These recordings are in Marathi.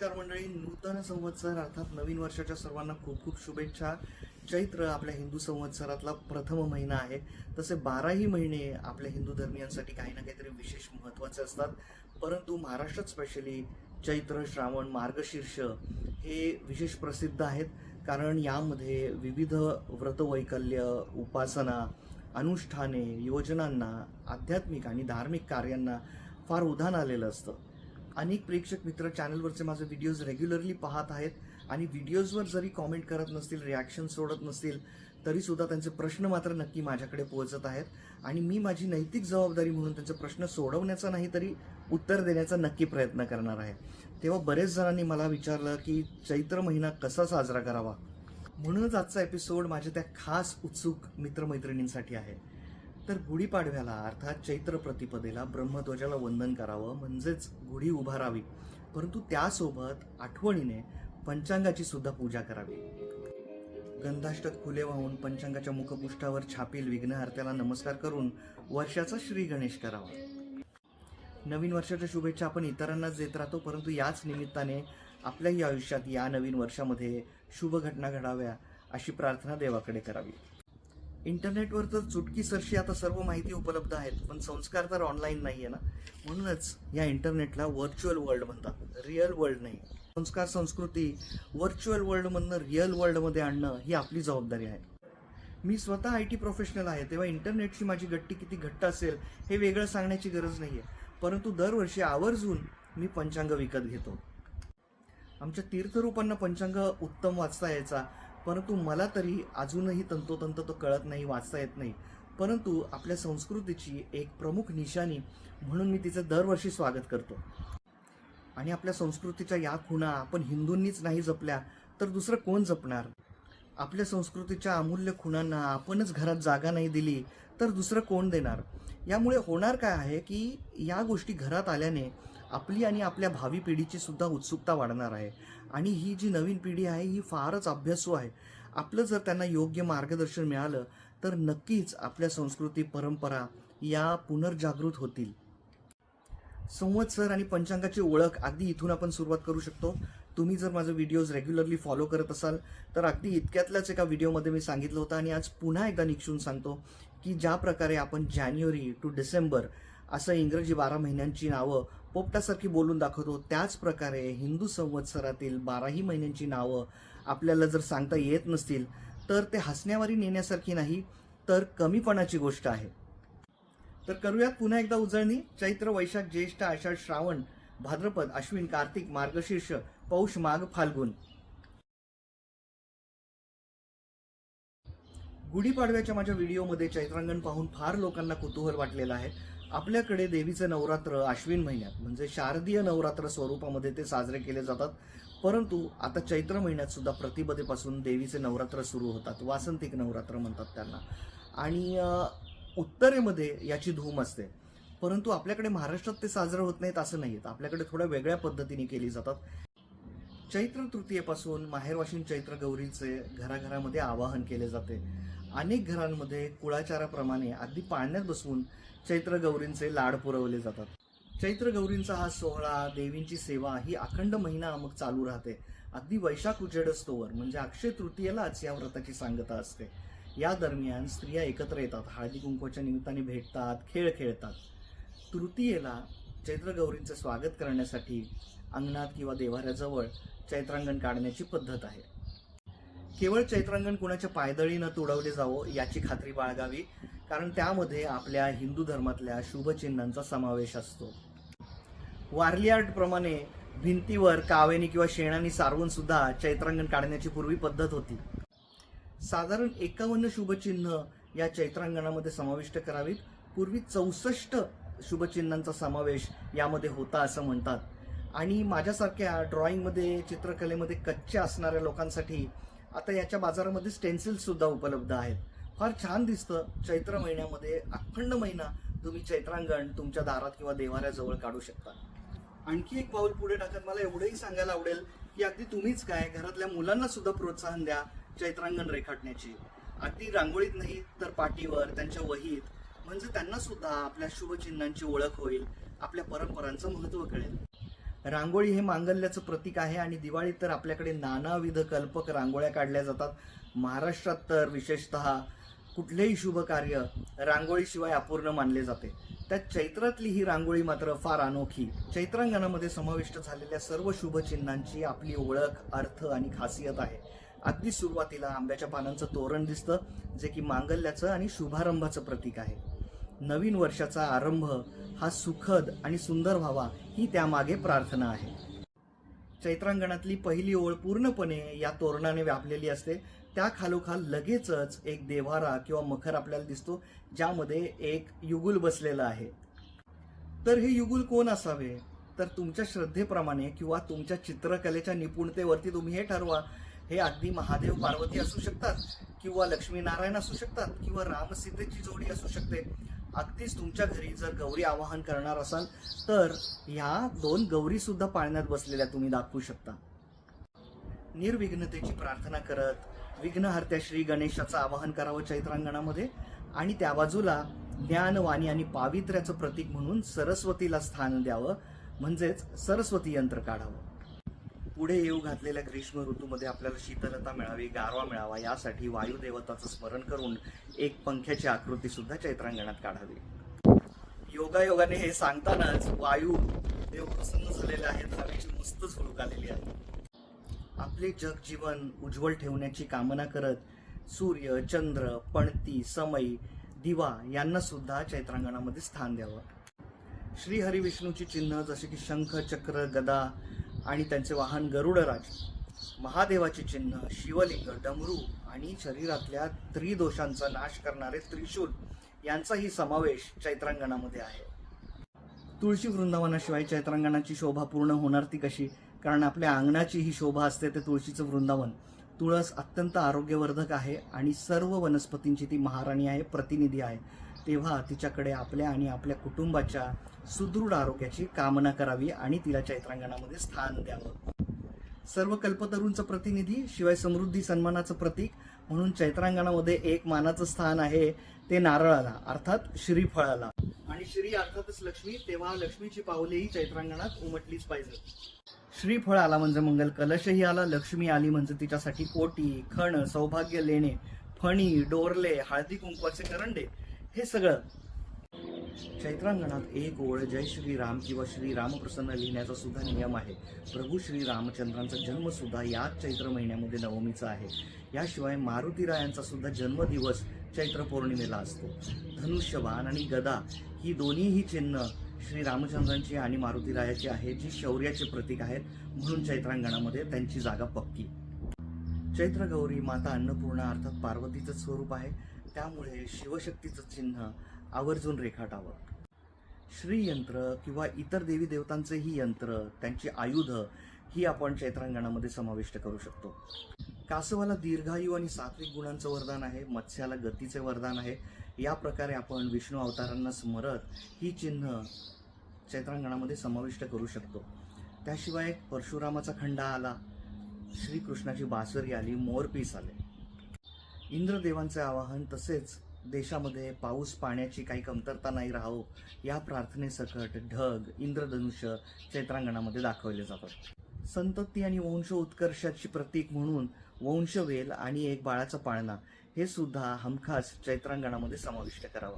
नमस्कार मंडळी. नूतन संवत्सर अर्थात नवीन वर्षाच्या सर्वांना खूप खूप शुभेच्छा. चैत्र आपल्या हिंदू संवत्सरातला प्रथम महिना आहे. तसे बाराही महिने आपल्या हिंदू धर्मियांसाठी काही ना काहीतरी विशेष महत्त्वाचे असतात. परंतु महाराष्ट्रात स्पेशली चैत्र श्रावण मार्गशीर्ष हे विशेष प्रसिद्ध आहेत. कारण यामध्ये विविध व्रतवैकल्य उपासना अनुष्ठाने योजनांना आध्यात्मिक आणि धार्मिक कार्यांना फार उधाण आलेलं असतं. अनेक प्रेक्षक मित्र चॅनलवरचे माझे व्हिडिओज रेग्युलरली पाहत आहेत. आणि व्हिडिओजवर जरी कॉमेंट करत नसतील रिॲक्शन सोडत नसतील तरीसुद्धा त्यांचे प्रश्न मात्र नक्की माझ्याकडे पोहोचत आहेत. आणि मी माझी नैतिक जबाबदारी म्हणून त्यांचे प्रश्न सोडवण्याचा नाही तरी उत्तर देण्याचा नक्की प्रयत्न करणार आहे. तेव्हा बरेच जणांनी मला विचारलं की चैत्र महिना कसा साजरा करावा? म्हणूनच आजचा एपिसोड माझ्या त्या खास उत्सुक मित्रमैत्रिणींसाठी आहे. तर गुढीपाडव्याला अर्थात चैत्र प्रतिपदेला ब्रह्मध्वजाला वंदन करावं म्हणजेच गुढी उभारावी. परंतु त्यासोबत आठवणीने पंचांगाची सुद्धा पूजा करावी. गंधाष्टक फुले वाहून पंचांगाच्या मुखपृष्ठावर छापील विघ्नहर्त्याला नमस्कार करून वर्षाचा श्री गणेश करावा. नवीन वर्षाच्या शुभेच्छा आपण इतरांनाच देत राहतो परंतु याच निमित्ताने आपल्याही आयुष्यात या नवीन वर्षामध्ये शुभ घटना घडाव्या अशी प्रार्थना देवाकडे करावी. इंटरनेटवर तर चुटकीसरशी आता सर्व माहिती उपलब्ध आहेत पण संस्कार तर ऑनलाईन नाही आहे ना. म्हणूनच या इंटरनेटला व्हर्च्युअल वर्ल्ड म्हणतात. रिअल वर्ल्ड नाही. संस्कार संस्कृती व्हर्च्युअल वर्ल्डमधनं रिअल वर्ल्डमध्ये आणणं ही आपली जबाबदारी आहे. मी स्वतः आय टी प्रोफेशनल आहे तेव्हा इंटरनेटची माझी गट्टी किती घट्ट असेल हे वेगळं सांगण्याची गरज नाही आहे परंतु दरवर्षी आवर्जून मी पंचांग विकत घेतो. आमच्या तीर्थरूपांना पंचांग उत्तम वाचता यायचा. परंतु मला तरी अजूनही तंतोतंत तो कळत नाही वाचता येत नाही. परंतु आपल्या संस्कृतीची एक प्रमुख निशाणी म्हणून मी तिचं दरवर्षी स्वागत करतो. आणि आपल्या संस्कृतीच्या या खुणा आपण हिंदूंनीच नाही जपल्या तर दुसरं कोण जपणार? आपल्या संस्कृतीच्या अमूल्य खुणांना आपणच घरात जागा नाही दिली तर दुसरं कोण देणार? यामुळे होणार काय आहे की या गोष्टी घरात आल्याने आपली आणि आपल्या भावी पिढीची सुद्धा उत्सुकता वाढणार आहे. आणि ही जी नवीन पिढी आहे ही फारच अभ्यासू आहे. आपलं जर त्यांना योग्य मार्गदर्शन मिळालं तर नक्कीच आपल्या संस्कृती परंपरा या पुनर्जागृत होतील. संवत्सर आणि पंचांगाची ओळख अगदी इथून आपण सुरुवात करू शकतो. तुम्ही जर माझे व्हिडिओज रेग्युलरली फॉलो करत असाल तर अगदी इतक्यातल्याच एका व्हिडिओमध्ये मी सांगितलं होतं आणि आज पुन्हा एकदा निक्षून सांगतो की ज्या प्रकारे आपण जानेवारी टू डिसेंबर असं इंग्रजी बारा महिन्यांची नावं पोपटासारखी बोलून दाखवतो. त्याच प्रकारे हिंदू संवत्सरातील बाराही महिन्यांची नावं आपल्याला जर सांगता येत नसतील तर ते हसण्यावारी नेण्यासारखी नाही तर कमीपणाची गोष्ट आहे. तर करूयात पुन्हा एकदा उजळणी. चैत्र वैशाख ज्येष्ठ आषाढ श्रावण भाद्रपद अश्विन कार्तिक मार्गशीर्ष पौष माघ फाल्गुन. गुढीपाडव्याच्या माझ्या व्हिडिओमध्ये चैत्रांगण पाहून फार लोकांना कुतूहल वाटलेलं आहे. आपल्याकडे देवीचं नवरात्र आश्विन महिन्यात म्हणजे शारदीय नवरात्र स्वरूपामध्ये ते साजरे केले जातात. परंतु आता चैत्र महिन्यात सुद्धा प्रतिपदेपासून देवीचे नवरात्र सुरू होतात. वासंतिक नवरात्र म्हणतात त्यांना. आणि उत्तरेमध्ये याची धूम असते. परंतु आपल्याकडे महाराष्ट्रात ते साजरं होत नाहीत असं नाहीत आपल्याकडे थोड्या वेगळ्या पद्धतीने केली जातात. चैत्र तृतीयेपासून माहेरवाशीन चैत्र गौरीचे घराघरामध्ये आवाहन केले जाते. अनेक घरांमध्ये कुळाचाराप्रमाणे अगदी पाळण्यात बसवून चैत्र गौरींचे लाड पुरवले जातात. चैत्र गौरींचा हा सोहळा देवींची सेवा ही अखंड महिना मग चालू राहते. अगदी वैशाख उजेड असतोवर म्हणजे अक्षय तृतीयेलाच या व्रताची सांगता असते. या दरम्यान स्त्रिया एकत्र येतात हळदी कुंकवाच्या निमित्ताने भेटतात खेळ खेळतात. तृतीयेला चैत्र गौरींचे स्वागत करण्यासाठी अंगणात किंवा देवाऱ्याजवळ चैत्रांगण काढण्याची पद्धत आहे. केवळ चैत्रांगण कुणाच्या पायदळी न तुडवले जावं याची खात्री बाळगावी. कारण त्यामध्ये आपल्या हिंदू धर्मातल्या शुभचिन्हांचा समावेश असतो. वारली आर्टप्रमाणे भिंतीवर कावेनी किंवा शेणाने सारवून सुद्धा चैत्रांगण काढण्याची पूर्वी पद्धत होती. साधारण एकावन्न शुभचिन्ह या चैत्रांगणामध्ये समाविष्ट करावीत. पूर्वी चौसष्ट शुभचिन्हांचा समावेश यामध्ये होता असं म्हणतात. आणि माझ्यासारख्या ड्रॉइंगमध्ये चित्रकलेमध्ये कच्चे असणाऱ्या लोकांसाठी आता याच्या बाजारामध्ये स्टेन्सिल्ससुद्धा उपलब्ध आहेत. फार छान दिसतं. चैत्र महिन्यामध्ये अखंड महिना तुम्ही चैत्रांगण तुमच्या दारात किंवा देवाऱ्याजवळ काढू शकता. आणखी एक पाऊल पुढे टाकत मला एवढंही सांगायला आवडेल की अगदी तुम्हीच काय घरातल्या मुलांना सुद्धा प्रोत्साहन द्या चैत्रांगण रेखाटण्याची. अगदी रांगोळीत नाही तर पाटीवर त्यांच्या वहीत. म्हणजे त्यांना सुद्धा आपल्या शुभचिन्हांची ओळख होईल आपल्या परंपरांचं महत्त्व कळेल. रांगोळी हे मांगल्याचं प्रतीक आहे आणि दिवाळीत तर आपल्याकडे नानाविध कल्पक रांगोळ्या काढल्या जातात. महाराष्ट्रात तर विशेषतः कुठलेही शुभ कार्य रांगोळीशिवाय अपूर्ण मानले जाते. त्यात चैत्रातली ही रांगोळी मात्र फार अनोखी. चैत्रांगणामध्ये समाविष्ट झालेल्या सर्व शुभ चिन्हांची आपली ओळख अर्थ आणि खासियत आहे. अगदी सुरुवातीला आंब्याच्या पानांचं तोरण दिसतं जे की मांगल्याचं आणि शुभारंभाचं प्रतीक आहे. नवीन वर्षाचा आरंभ हा सुखद आणि सुंदर व्हावा ही त्यामागे प्रार्थना आहे. चैत्रांगणातली पहिली ओळ पूर्णपणे या तोरणाने व्यापलेली असते. त्या खालोखाल लगेचच एक देव्हारा किंवा मखर आपल्याला दिसतो ज्यामध्ये एक युगुल बसलेला आहे. तर हे युगुल कोण असावे? तर तुमच्या श्रद्धेप्रमाणे किंवा तुमच्या चित्रकलेच्या निपुणतेवरती तुम्ही हे ठरवा. हे अगदी महादेव पार्वती असू शकतात किंवा लक्ष्मीनारायण असू शकतात किंवा रामसीतेची जोडी असू शकते. अगदीच तुमच्या घरी जर गौरी आवाहन करणार असाल तर ह्या दोन गौरीसुद्धा पाळण्यात बसलेल्या तुम्ही दाखवू शकता. निर्विघ्नतेची प्रार्थना करत विघ्नहर्त्या श्री गणेशाचं आवाहन करावं चैत्रांगणामध्ये. आणि त्या बाजूला ज्ञानवाणी आणि पावित्र्याचं प्रतीक म्हणून सरस्वतीला स्थान द्यावं. म्हणजेच सरस्वती यंत्र काढावं. पुढे येऊ घातलेल्या ग्रीष्म ऋतूमध्ये आपल्याला शीतलता मिळावी गारवा मिळावा यासाठी वायुदेवताचं स्मरण करून एक पंख्याची आकृती सुद्धा चैत्रांगणात काढावी. योगायोगाने हे सांगतानाच वायू देव प्रसन्न झालेले आहेत हवेची मस्त झुळूक आलेली आहे. आपले जग जीवन उज्ज्वल ठेवण्याची कामना करत सूर्य चंद्र पणती समय दिवा यांना सुद्धा चैत्रांगणामध्ये स्थान द्यावं. श्री हरी विष्णूची चिन्ह जसे की शंख चक्र गदा आणि त्यांचे वाहन गरुडराज महादेवाची चिन्ह शिवलिंग डमरू आणि शरीरातल्या त्रिदोषांचा नाश करणारे त्रिशूल यांचाही समावेश चैत्रांगणामध्ये आहे. तुळशी वृंदावनाशिवाय चैत्रांगणाची शोभा पूर्ण होणार ती कशी? कारण आपल्या अंगणाची ही शोभा असते ते तुळशीचं वृंदावन. तुळस अत्यंत आरोग्यवर्धक आहे आणि सर्व वनस्पतींची ती महाराणी आहे प्रतिनिधी आहे. तेव्हा तिच्याकडे आपल्या आणि आपल्या कुटुंबाच्या सुदृढ आरोग्याची कामना करावी आणि तिला चैत्रांगणामध्ये स्थान द्यावं. सर्व कल्पतरूंचं प्रतिनिधी शिवाय समृद्धी सन्मानाचं प्रतीक म्हणून चैत्रांगणामध्ये एक मानाचं स्थान आहे ते नारळाला अर्थात श्रीफळाला. आणि श्री अर्थातच लक्ष्मी तेव्हा लक्ष्मीची पावलेही चैत्रांगणात उमटलीच पाहिजे. श्रीफळ आला म्हणजे मंगल कलशही आला लक्ष्मी आली म्हणजे तिच्यासाठी कोटी खण सौभाग्य लेणे फणी डोरले हळदी कुंकवाचे करंडे हे सगळं. चैत्रांगणात एक ओळ जय श्रीराम किंवा श्री रामप्रसन्न लिहिण्याचा सुद्धा नियम आहे. प्रभू श्री रामचंद्रांचा जन्म सुद्धा याच चैत्र महिन्यामध्ये नवमीचा आहे. याशिवाय मारुतीरायांचा सुद्धा जन्मदिवस चैत्र पौर्णिमेला असतो. धनुष्यबाण आणि गदा ही दोन्हीही चिन्ह श्री रामचंद्रांची आणि मारुतीरायाची आहे जी शौर्याचे प्रतीक आहेत. म्हणून चैत्रांगणामध्ये त्यांची जागा पक्की. चैत्र गौरी माता अन्नपूर्णा अर्थात पार्वतीचं स्वरूप आहे. त्यामुळे शिवशक्तीचं चिन्ह आवर्जून रेखाटावं. श्रीयंत्र किंवा इतर देवी देवतांचेही यंत्र त्यांची आयुध ही आपण चैत्रांगणामध्ये समाविष्ट करू शकतो. कासवाला दीर्घायू आणि सात्विक गुणांचं वरदान आहे मत्स्याला गतीचे वरदान आहे. या प्रकारे आपण विष्णू अवतारांना स्मरत ही चिन्ह चैत्रांगणामध्ये समाविष्ट करू शकतो. त्याशिवाय परशुरामाचा खंडा आला श्रीकृष्णाची बासरी आली मोरपीस आले. इंद्रदेवांचे आवाहन तसेच देशामध्ये पाऊस पाण्याची काही कमतरता नाही राहो या प्रार्थनेसकट ढग इंद्रधनुष्य चैत्रांगणामध्ये दाखवले जातात. संतती आणि वंश उत्कर्षाची प्रतीक म्हणून वंशवेल आणि एक बाळाचा पाळणा हे सुद्धा हमखास चैत्रांगणामध्ये समाविष्ट करावं.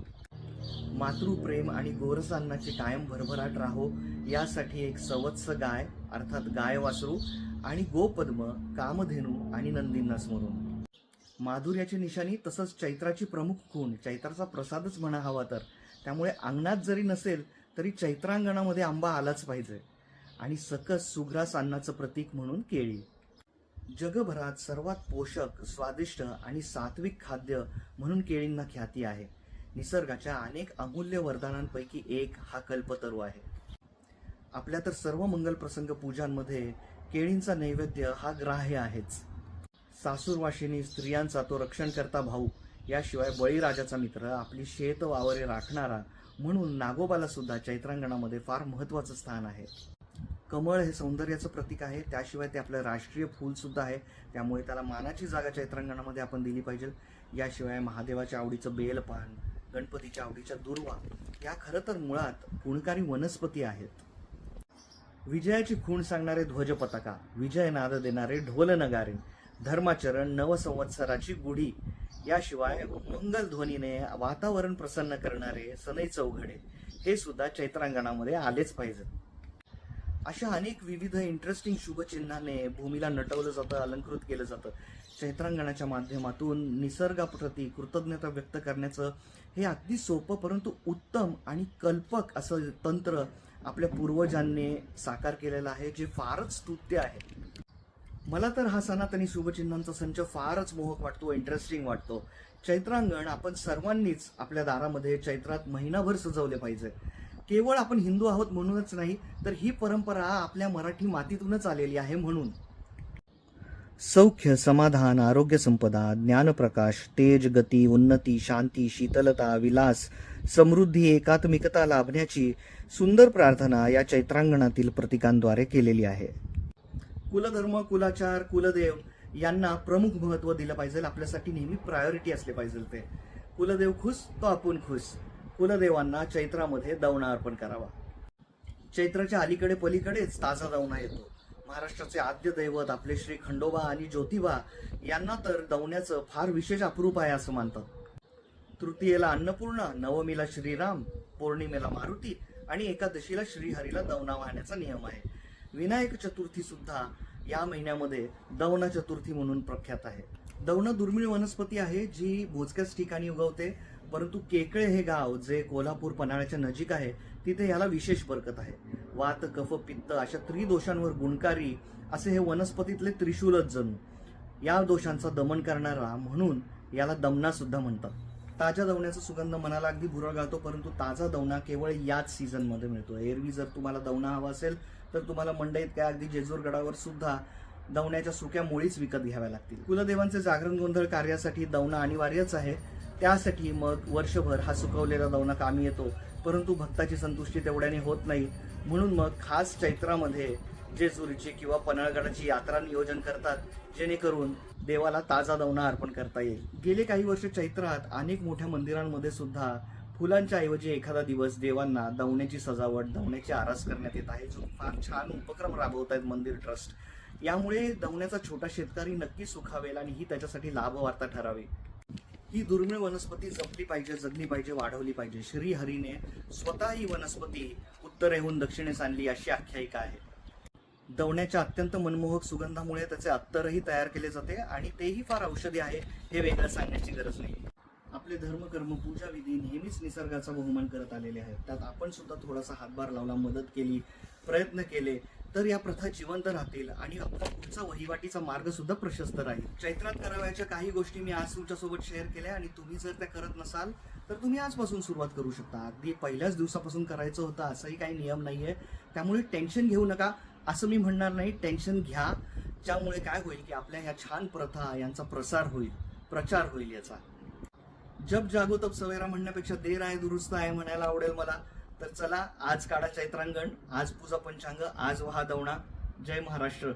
मातृप्रेम आणि गोरसान्नाची कायम भरभराट राहो यासाठी एक सवत्स गाय अर्थात गाय वासरू आणि गोपद्म कामधेनू आणि नंदींना स्मरून. माधुर्याची निशाणी तसंच चैत्राची प्रमुख खूण चैत्राचा प्रसादच म्हणा हवा तर. त्यामुळे अंगणात जरी नसेल तरी चैत्रांगणामध्ये आंबा आलाच पाहिजे. आणि सकस सुग्रास अन्नाचं प्रतीक म्हणून केळी. जगभरात सर्वात पोषक स्वादिष्ट आणि सात्विक खाद्य म्हणून केळींना ख्याती आहे. निसर्गाच्या अनेक अमूल्य वरदानांपैकी एक हा कल्पतरू आहे. आपल्या तर सर्व मंगल प्रसंग पूजांमध्ये केळींचा नैवेद्य हा ग्राह्य आहेच. सासूरवाशिनी स्त्रियांचा तो रक्षणकर्ता भाऊ याशिवाय बळीराजाचा मित्र आपली शेत वावरे राखणारा म्हणून नागोबाला सुद्धा चैत्रांगणामध्ये फार महत्वाचं स्थान आहे. कमळ हे सौंदर्याचं प्रतीक आहे. त्याशिवाय ते आपलं राष्ट्रीय फूलसुद्धा आहे. त्यामुळे त्याला मानाची जागा चैत्रांगणामध्ये आपण दिली पाहिजे. याशिवाय महादेवाच्या आवडीचं बेलपान गणपतीच्या आवडीच्या दुर्वा या खरं तर मुळात गुणकारी वनस्पती आहेत. विजयाची खूण सांगणारे ध्वज पताका विजय नाद देणारे ढोल नगारे धर्माचरण नवसंवत्सराची गुढी याशिवाय मंगल ध्वनीने वातावरण प्रसन्न करणारे सनई चौघडे हे सुद्धा चैत्रांगणामध्ये आलेच पाहिजेत. अशा अनेक विविध इंटरेस्टिंग शुभचिन्हाने भूमीला नटवलं जातं अलंकृत केलं जातं. चैत्रांगणाच्या माध्यमातून निसर्गाप्रती कृतज्ञता व्यक्त करण्याचं हे अगदी सोपं परंतु उत्तम आणि कल्पक असं तंत्र आपल्या पूर्वजांनी साकार केलेलं आहे जे फारच स्तुत्य आहे. मला तर हा सनातनी शुभचिन्हांचा संच फारच मोहक वाटतो इंटरेस्टिंग वाटतो. चैत्रांगण आपण सर्वांनीच आपल्या दारामध्ये चैत्रात महिनाभर सजवले पाहिजे. केवळ आपण हिंदू आहोत म्हणूनच नाही तर ही परंपरा आपल्या मराठी मातीतूनच आलेली आहे म्हणून. सौख्य समाधान आरोग्य संपदा ज्ञानप्रकाश तेज गती उन्नती शांती शीतलता विलास समृद्धी एकात्मिकता लाभण्याची सुंदर प्रार्थना या चैत्रांगणातील प्रतीकांद्वारे केलेली आहे. कुलधर्म कुलाचार कुलदेव यांना प्रमुख महत्त्व दिलं पाहिजे. आपल्यासाठी नेहमी प्रायोरिटी असले पाहिजे ते. कुलदेव खुश तो आपण खुश. कुलदेवांना चैत्रामध्ये दवणा अर्पण करावा. चैत्राच्या अलीकडे पलीकडेच ताजा दवणा येतो. महाराष्ट्राचे आद्य दैवत आपले श्री खंडोबा आणि ज्योतिबा यांना तर दवण्याचं फार विशेष अप्रूप आहे असं मानतात. तृतीयेला अन्नपूर्णा नवमीला श्रीराम पौर्णिमेला मारुती आणि एकादशीला श्रीहरीला दवना वाहण्याचा नियम आहे. विनायक चतुर्थी सुद्धा या महिन्यामध्ये दवना चतुर्थी म्हणून प्रख्यात आहे. दवणं दुर्मिळ वनस्पती आहे जी भोजक्याच ठिकाणी उगवते. परंतु केकळे हे गाव जे कोल्हापूर पन्हाळ्याच्या नजीक आहे तिथे याला विशेष बरकत आहे. वात कफ पित्त अशा त्रिदोषांवर गुणकारी असे हे वनस्पतीतले त्रिशूलच जणू. या दोषांचा दमन करणारा म्हणून याला दमना सुद्धा म्हणतात. ताज्या दवण्याचा सुगंध मनाला अगदी भुरळ घालतो परंतु ताजा दवणा केवळ याच सीझनमध्ये मिळतो. एरवी जर तुम्हाला दवणा हवा असेल तर तुम्हाला मंडईत काय अगदी जेजूरगडावर सुद्धा दवण्याच्या सुक्या मुळीच विकत घ्याव्या लागतील. कुलदेवांचे जागरण गोंधळ कार्यासाठी दवणा अनिवार्यच आहे. त्यासाठी मग वर्षभर हा सुकवलेला दवणा कामी येतो. परंतु भक्ताची संतुष्टी तेवढ्याने होत नाही. म्हणून मग खास चैत्रामध्ये जेजुरीची किंवा पन्हाळगडाची यात्रा नियोजन करतात जेणेकरून देवाला ताजा दवणा अर्पण करता येईल. गेले काही वर्ष चैत्रात अनेक मोठ्या मंदिरांमध्ये सुद्धा फुलांच्या ऐवजी एखादा दिवस देवांना दवण्याची सजावट दवण्याची आरास करण्यात येत आहे. जो फार छान उपक्रम राबवत आहेत मंदिर ट्रस्ट. यामुळे दवण्याचा छोटा शेतकरी नक्की सुखावेल आणि ही त्याच्यासाठी लाभवार्ता ठरावी. ही दुर्मिळ वनस्पती जपली पाहिजे जगली पाहिजे वाढवली पाहिजे. श्रीहरीने स्वतः ही वनस्पती उत्तरेहून दक्षिणेस आणली अशी आख्यायिका आहे. दवण्याच्या अत्यंत मनमोहक सुगंधामुळे त्याचे अत्तरही तयार केले जाते आणि तेही फार औषधी आहे हे वेगळं सांगण्याची गरज नाही. आपले धर्म कर्म पूजा विधी नेहमीच निसर्गाचा बहुमान करत आलेले आहेत. त्यात आपण सुद्धा थोडासा हातभार लावला मदत केली प्रयत्न केले तर या प्रथा जिवंत राहतील आणि आपला पुढचा वहिवाटीचा मार्ग सुद्धा प्रशस्त राहील. चैत्रात करावयाच्या काही गोष्टी मी आज तुमच्यासोबत शेअर केल्या आणि तुम्ही जर त्या करत नसाल तर तुम्ही आजपासून सुरुवात करू शकता. अगदी पहिल्याच दिवसापासून करायचं होतं असंही काही नियम नाहीये. त्यामुळे टेन्शन घेऊ नका. असं मी म्हणणार नाही टेन्शन घ्या. ज्यामुळे काय होईल की आपल्या ह्या छान प्रथा यांचा प्रसार होईल प्रचार होईल याचा. जब जागो तब सवेरा म्हणण्यापेक्षा देर आहे दुरुस्त आहे म्हणायला आवडेल मला. तर चला आज काढा चैत्रांगण आज पूजा पंचांग आज वहा दवणा जय महाराष्ट्र.